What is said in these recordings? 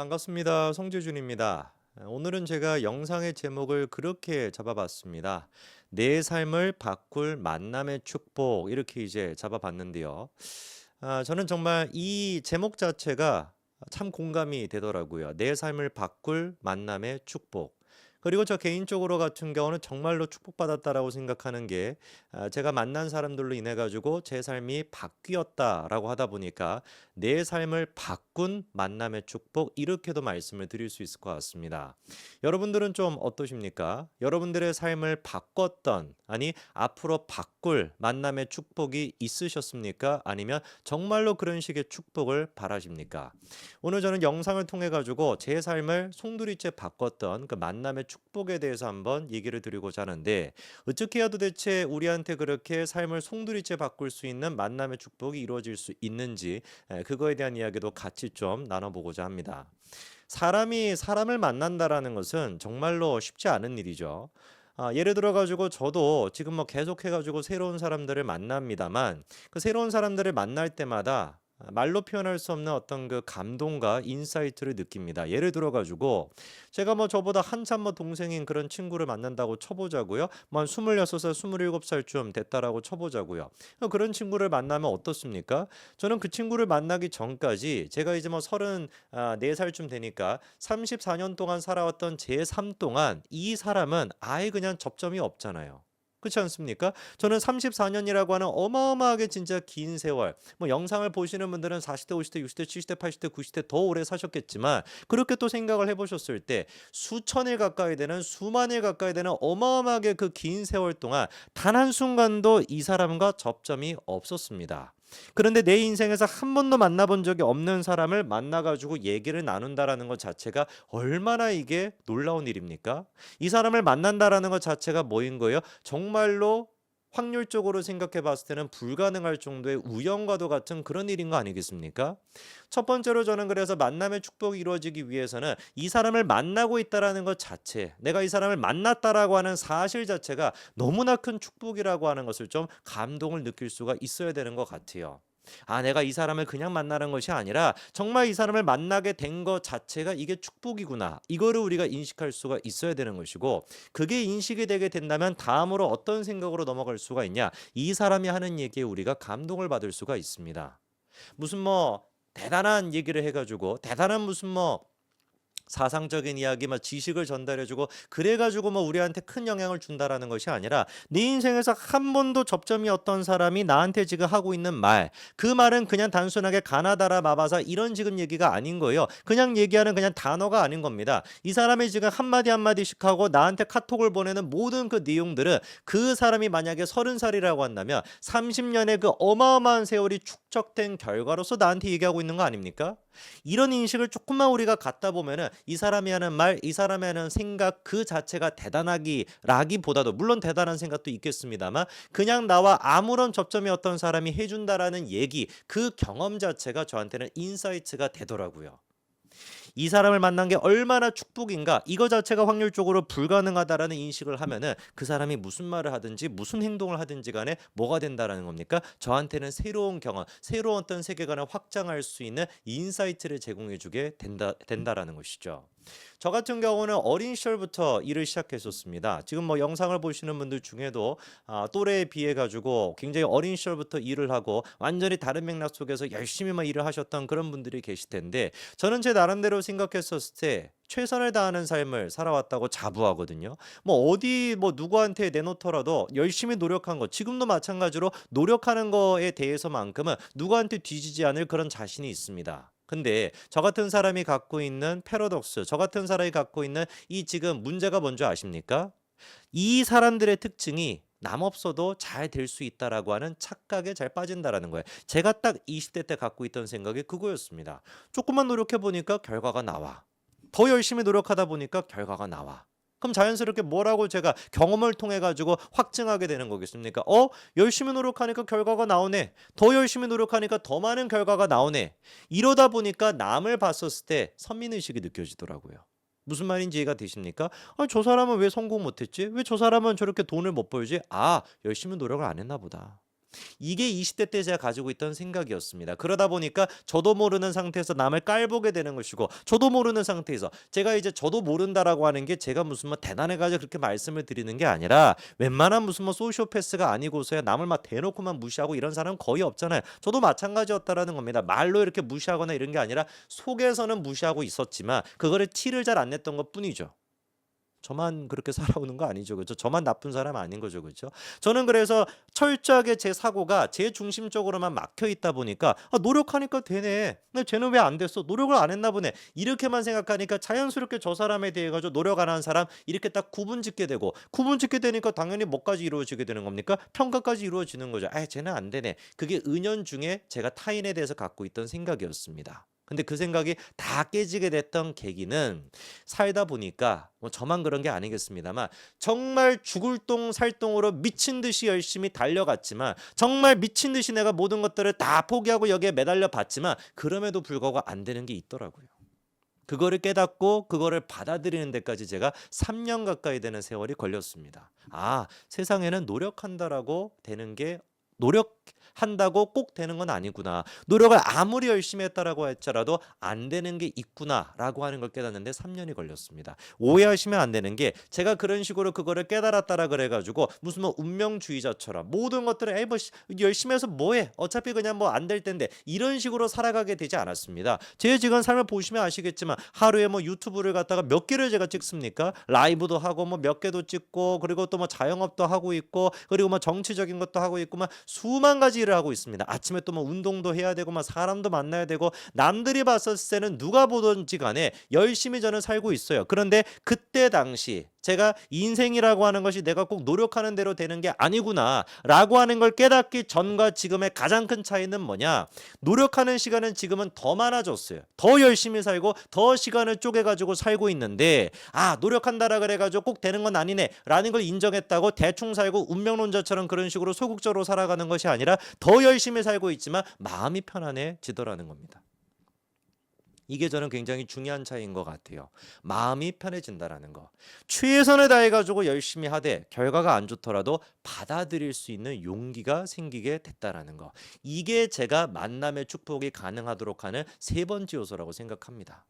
반갑습니다. 성재준입니다. 오늘은 제가 영상의 제목을 그렇게 잡아봤습니다. 내 삶을 바꿀 만남의 축복 이렇게 이제 잡아봤는데요. 아, 저는 정말 이 제목 자체가 참 공감이 되더라고요. 내 삶을 바꿀 만남의 축복. 그리고 저 개인적으로 같은 경우는 정말로 축복받았다라고 생각하는 게 아, 제가 만난 사람들로 인해 가지고 제 삶이 바뀌었다라고 하다 보니까 내 삶을 바꾼 만남의 축복 이렇게도 말씀을 드릴 수 있을 것 같습니다. 여러분들은 좀 어떠십니까? 여러분들의 삶을 바꿨던 아니 앞으로 바꿀 만남의 축복이 있으셨습니까? 아니면 정말로 그런 식의 축복을 바라십니까? 오늘 저는 영상을 통해 가지고 제 삶을 송두리째 바꿨던 그 만남의 축복에 대해서 한번 얘기를 드리고자 하는데 어떻게 해야 도대체 우리한테 그렇게 삶을 송두리째 바꿀 수 있는 만남의 축복이 이루어질 수 있는지 에, 그거에 대한 이야기도 같이 좀 나눠보고자 합니다. 사람이 사람을 만난다라는 것은 정말로 쉽지 않은 일이죠. 아, 예를 들어 가지고 저도 지금 뭐 계속해 가지고 새로운 사람들을 만납니다만 그 새로운 사람들을 만날 때마다 아, 말로 표현할 수 없는 어떤 그 감동과 인사이트를 느낍니다. 예를 들어 가지고 제가 뭐 저보다 한참 뭐 동생인 그런 친구를 만난다고 쳐보자고요. 뭐한 26살, 27살쯤 됐다라고 쳐보자고요. 어, 그런 친구를 만나면 어떻습니까? 저는 그 친구를 만나기 전까지 제가 이제 뭐 34살쯤 되니까 34년 동안 살아왔던 제 삶 동안 이 사람은 아예 그냥 접점이 없잖아요. 그렇지 않습니까? 저는 34년이라고 하는 어마어마하게 진짜 긴 세월, 뭐 영상을 보시는 분들은 40대, 50대, 60대, 70대, 80대, 90대 더 오래 사셨겠지만 그렇게 또 생각을 해 보셨을 때 수천일 가까이 되는 수만일 가까이 되는 어마어마하게 그 긴 세월 동안 단 한 순간도 이 사람과 접점이 없었습니다. 그런데 내 인생에서 한 번도 만나본 적이 없는 사람을 만나가지고 얘기를 나눈다라는 것 자체가 얼마나 이게 놀라운 일입니까? 이 사람을 만난다라는 것 자체가 뭐인 거예요? 정말로 확률적으로 생각해 봤을 때는 불가능할 정도의 우연과도 같은 그런 일인 거 아니겠습니까? 첫 번째로 저는 그래서 만남의 축복이 이루어지기 위해서는 이 사람을 만나고 있다라는 것 자체, 내가 이 사람을 만났다라고 하는 사실 자체가 너무나 큰 축복이라고 하는 것을 좀 감동을 느낄 수가 있어야 되는 것 같아요. 아, 내가 이 사람을 그냥 만나는 것이 아니라 정말 이 사람을 만나게 된 것 자체가 이게 축복이구나. 이거를 우리가 인식할 수가 있어야 되는 것이고 그게 인식이 되게 된다면 다음으로 어떤 생각으로 넘어갈 수가 있냐? 이 사람이 하는 얘기에 우리가 감동을 받을 수가 있습니다. 무슨 뭐 대단한 얘기를 해가지고 대단한 무슨 뭐 사상적인 이야기, 막 지식을 전달해주고 그래가지고 뭐 우리한테 큰 영향을 준다라는 것이 아니라 네 인생에서 한 번도 접점이 어떤 사람이 나한테 지금 하고 있는 말, 그 말은 그냥 단순하게 가나다라 마바사 이런 지금 얘기가 아닌 거예요. 그냥 얘기하는 그냥 단어가 아닌 겁니다. 이 사람이 지금 한 마디 한 마디씩 하고 나한테 카톡을 보내는 모든 그 내용들은 그 사람이 만약에 서른 살이라고 한다면 30년의 그 어마어마한 세월이 축적된 결과로서 나한테 얘기하고 있는 거 아닙니까? 이런 인식을 조금만 우리가 갖다 보면은 이 사람이 하는 말, 이 사람이 하는 생각 그 자체가 대단하기라기보다도 물론 대단한 생각도 있겠습니다만 그냥 나와 아무런 접점이 어떤 사람이 해준다라는 얘기 그 경험 자체가 저한테는 인사이트가 되더라고요. 이 사람을 만난 게 얼마나 축복인가 이거 자체가 확률적으로 불가능하다라는 인식을 하면은 그 사람이 무슨 말을 하든지 무슨 행동을 하든지 간에 뭐가 된다라는 겁니까? 저한테는 새로운 경험, 새로운 어떤 세계관을 확장할 수 있는 인사이트를 제공해 주게 된다 된다라는 것이죠. 저 같은 경우는 어린 시절부터 일을 시작했었습니다. 지금 뭐 영상을 보시는 분들 중에도 아, 또래에 비해 가지고 굉장히 어린 시절부터 일을 하고 완전히 다른 맥락 속에서 열심히만 일을 하셨던 그런 분들이 계실 텐데 저는 제 나름대로 생각했었을 때 최선을 다하는 삶을 살아왔다고 자부하거든요. 뭐 어디 뭐 누구한테 내놓더라도 열심히 노력한 거 지금도 마찬가지로 노력하는 거에 대해서만큼은 누구한테 뒤지지 않을 그런 자신이 있습니다. 근데 저 같은 사람이 갖고 있는 패러독스, 저 같은 사람이 갖고 있는 이 지금 문제가 뭔지 아십니까? 이 사람들의 특징이 남 없어도 잘 될 수 있다라고 하는 착각에 잘 빠진다라는 거예요. 제가 딱 20대 때 갖고 있던 생각이 그거였습니다. 조금만 노력해 보니까 결과가 나와. 더 열심히 노력하다 보니까 결과가 나와. 그럼 자연스럽게 뭐라고 제가 경험을 통해 가지고 확증하게 되는 거겠습니까? 어? 열심히 노력하니까 결과가 나오네. 더 열심히 노력하니까 더 많은 결과가 나오네. 이러다 보니까 남을 봤었을 때 선민 의식이 느껴지더라고요. 무슨 말인지 이해가 되십니까? 아, 저 사람은 왜 성공 못했지? 왜 저 사람은 저렇게 돈을 못 벌지? 아, 열심히 노력을 안 했나 보다. 이게 20대 때 제가 가지고 있던 생각이었습니다. 그러다 보니까 저도 모르는 상태에서 남을 깔보게 되는 것이고 저도 모르는 상태에서 제가 이제 저도 모른다라고 하는 게 제가 무슨 뭐 대단해가지고 그렇게 말씀을 드리는 게 아니라 웬만한 무슨 뭐 소시오패스가 아니고서야 남을 막 대놓고만 무시하고 이런 사람은 거의 없잖아요. 저도 마찬가지였다라는 겁니다. 말로 이렇게 무시하거나 이런 게 아니라 속에서는 무시하고 있었지만 그거를 티를 잘 안 냈던 것 뿐이죠. 저만 그렇게 살아오는 거 아니죠. 그렇죠? 저만 나쁜 사람 아닌 거죠. 그렇죠? 저는 그래서 철저하게 제 사고가 제 중심적으로만 막혀 있다 보니까 아, 노력하니까 되네. 근데 쟤는 왜 안 됐어? 노력을 안 했나 보네. 이렇게만 생각하니까 자연스럽게 저 사람에 대해 가지고 노력 안 하는 사람 이렇게 딱 구분 짓게 되고 구분 짓게 되니까 당연히 뭐까지 이루어지게 되는 겁니까? 평가까지 이루어지는 거죠. 아, 쟤는 안 되네. 그게 은연 중에 제가 타인에 대해서 갖고 있던 생각이었습니다. 근데 그 생각이 다 깨지게 됐던 계기는 살다 보니까 뭐 저만 그런 게 아니겠습니다만 정말 죽을 똥 살 똥으로 미친 듯이 열심히 달려갔지만 정말 미친 듯이 내가 모든 것들을 다 포기하고 여기에 매달려 봤지만 그럼에도 불구하고 안 되는 게 있더라고요. 그거를 깨닫고 그거를 받아들이는 데까지 제가 3년 가까이 되는 세월이 걸렸습니다. 아, 세상에는 노력한다라고 되는 게 노력 한다고 꼭 되는 건 아니구나. 노력을 아무리 열심히 했다라고 할지라도 안 되는 게 있구나라고 하는 걸 깨닫는데 3년이 걸렸습니다. 오해하시면 안 되는 게 제가 그런 식으로 그거를 깨달았다라 그래 가지고 무슨 뭐 운명주의자처럼 모든 것들을 에이 뭐 씨, 열심히 해서 뭐해? 어차피 그냥 뭐 안 될 텐데 이런 식으로 살아가게 되지 않았습니다. 제 지금 삶을 보시면 아시겠지만 하루에 뭐 유튜브를 갖다가 몇 개를 제가 찍습니까? 라이브도 하고 뭐 몇 개도 찍고 그리고 또 뭐 자영업도 하고 있고 그리고 뭐 정치적인 것도 하고 있고 막 수만 가지 일을 하고 있습니다. 아침에 또 뭐 운동도 해야 되고 막 사람도 만나야 되고 남들이 봤었을 때는 누가 보든지 간에 열심히 저는 살고 있어요. 그런데 그때 당시 제가 인생이라고 하는 것이 내가 꼭 노력하는 대로 되는 게 아니구나라고 하는 걸 깨닫기 전과 지금의 가장 큰 차이는 뭐냐? 노력하는 시간은 지금은 더 많아졌어요. 더 열심히 살고 더 시간을 쪼개 가지고 살고 있는데 아, 노력한다라 그래 가지고 꼭 되는 건 아니네라는 걸 인정했다고 대충 살고 운명론자처럼 그런 식으로 소극적으로 살아가는 것이 아니라 더 열심히 살고 있지만 마음이 편안해지더라는 겁니다. 이게 저는 굉장히 중요한 차이인 것 같아요. 마음이 편해진다라는 거. 최선을 다해가지고 열심히 하되 결과가 안 좋더라도 받아들일 수 있는 용기가 생기게 됐다라는 거. 이게 제가 만남의 축복이 가능하도록 하는 세 번째 요소라고 생각합니다.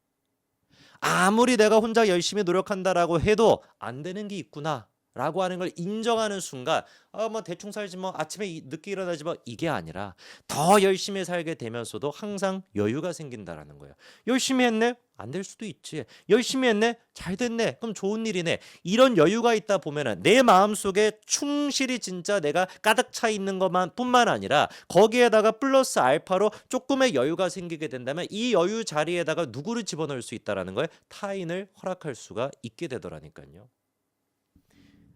아무리 내가 혼자 열심히 노력한다라고 해도 안 되는 게 있구나. 라고 하는 걸 인정하는 순간 아 뭐 대충 살지 뭐 아침에 이- 늦게 일어나지 뭐 이게 아니라 더 열심히 살게 되면서도 항상 여유가 생긴다라는 거예요. 열심히 했네? 안 될 수도 있지. 열심히 했네? 잘 됐네. 그럼 좋은 일이네. 이런 여유가 있다 보면은 내 마음속에 충실히 진짜 내가 가득 차 있는 것만 뿐만 아니라 거기에다가 플러스 알파로 조금의 여유가 생기게 된다면 이 여유 자리에다가 누구를 집어넣을 수 있다라는 거예요. 타인을 허락할 수가 있게 되더라니까요.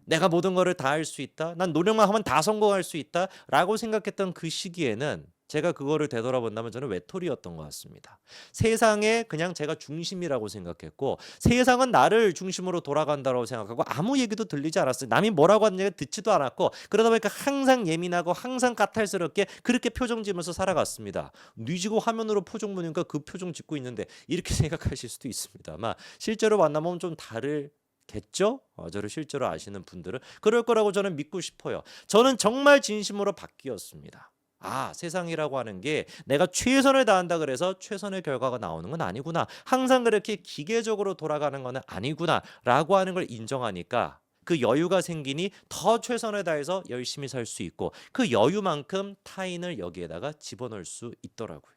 내가 모든 거를 다 할 수 있다. 난 노력만 하면 다 성공할 수 있다라고 생각했던 그 시기에는 제가 그거를 되돌아본다면 저는 외톨이였던 것 같습니다. 세상에 그냥 제가 중심이라고 생각했고 세상은 나를 중심으로 돌아간다고 생각하고 아무 얘기도 들리지 않았어요. 남이 뭐라고 하는 얘기 듣지도 않았고 그러다 보니까 항상 예민하고 항상 까탈스럽게 그렇게 표정 지면서 살아갔습니다. 뉘지고 화면으로 표정 보니까 그 표정 짓고 있는데 이렇게 생각하실 수도 있습니다만 실제로 만나면 좀 다를 겠죠? 어, 저를 실제로 아시는 분들은 그럴 거라고 저는 믿고 싶어요. 저는 정말 진심으로 바뀌었습니다. 아, 세상이라고 하는 게 내가 최선을 다한다 그래서 최선의 결과가 나오는 건 아니구나. 항상 그렇게 기계적으로 돌아가는 거는 아니구나라고 하는 걸 인정하니까 그 여유가 생기니 더 최선을 다해서 열심히 살 수 있고 그 여유만큼 타인을 여기에다가 집어넣을 수 있더라고요.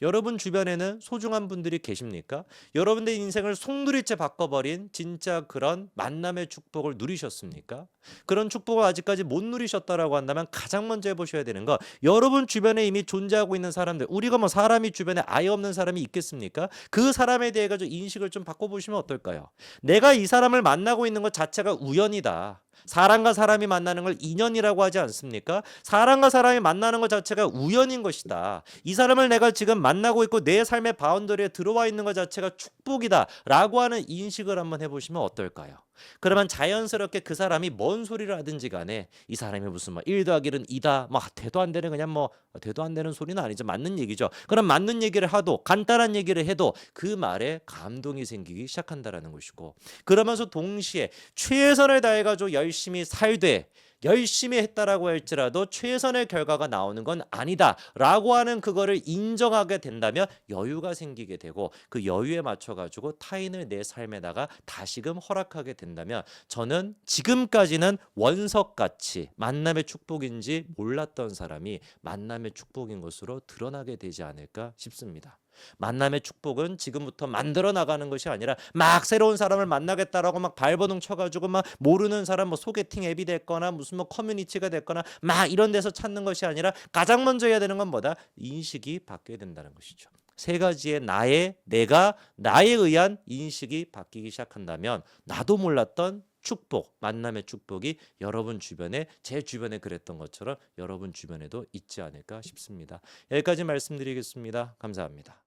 여러분 주변에는 소중한 분들이 계십니까? 여러분의 인생을 송두리째 바꿔버린 진짜 그런 만남의 축복을 누리셨습니까? 그런 축복을 아직까지 못 누리셨다라고 한다면 가장 먼저 해보셔야 되는 거 여러분 주변에 이미 존재하고 있는 사람들 우리가 뭐 사람이 주변에 아예 없는 사람이 있겠습니까? 그 사람에 대해 가지고 인식을 좀 바꿔보시면 어떨까요? 내가 이 사람을 만나고 있는 것 자체가 우연이다. 사람과 사람이 만나는 걸 인연이라고 하지 않습니까? 사람과 사람이 만나는 것 자체가 우연인 것이다. 이 사람을 내가 지금 만나고 있고 내 삶의 바운더리에 들어와 있는 것 자체가 축복이다라고 하는 인식을 한번 해보시면 어떨까요? 그러면 자연스럽게 그 사람이 뭔 소리를 하든지 간에 이 사람이 무슨 뭐1 더하기는 2다 뭐 대도 안 되는 그냥 뭐 대도 안 되는 소리는 아니죠. 맞는 얘기죠. 그럼 맞는 얘기를 하도 간단한 얘기를 해도 그 말에 감동이 생기기 시작한다라는 것이고 그러면서 동시에 최선을 다해가지고 열심히 살되 열심히 했다라고 할지라도 최선의 결과가 나오는 건 아니다라고 하는 그거를 인정하게 된다면 여유가 생기게 되고 그 여유에 맞춰 가지고 타인을 내 삶에다가 다시금 허락하게 된다면 저는 지금까지는 원석같이 만남의 축복인지 몰랐던 사람이 만남의 축복인 것으로 드러나게 되지 않을까 싶습니다. 만남의 축복은 지금부터 만들어 나가는 것이 아니라 막 새로운 사람을 만나겠다라고 막 발버둥 쳐가지고 막 모르는 사람 뭐 소개팅 앱이 됐거나 무슨 뭐 커뮤니티가 됐거나 막 이런 데서 찾는 것이 아니라 가장 먼저 해야 되는 건 뭐다 인식이 바뀌어야 된다는 것이죠. 세 가지의 나의 내가 나에 의한 인식이 바뀌기 시작한다면 나도 몰랐던 축복, 만남의 축복이 여러분 주변에 제 주변에 그랬던 것처럼 여러분 주변에도 있지 않을까 싶습니다. 여기까지 말씀드리겠습니다. 감사합니다.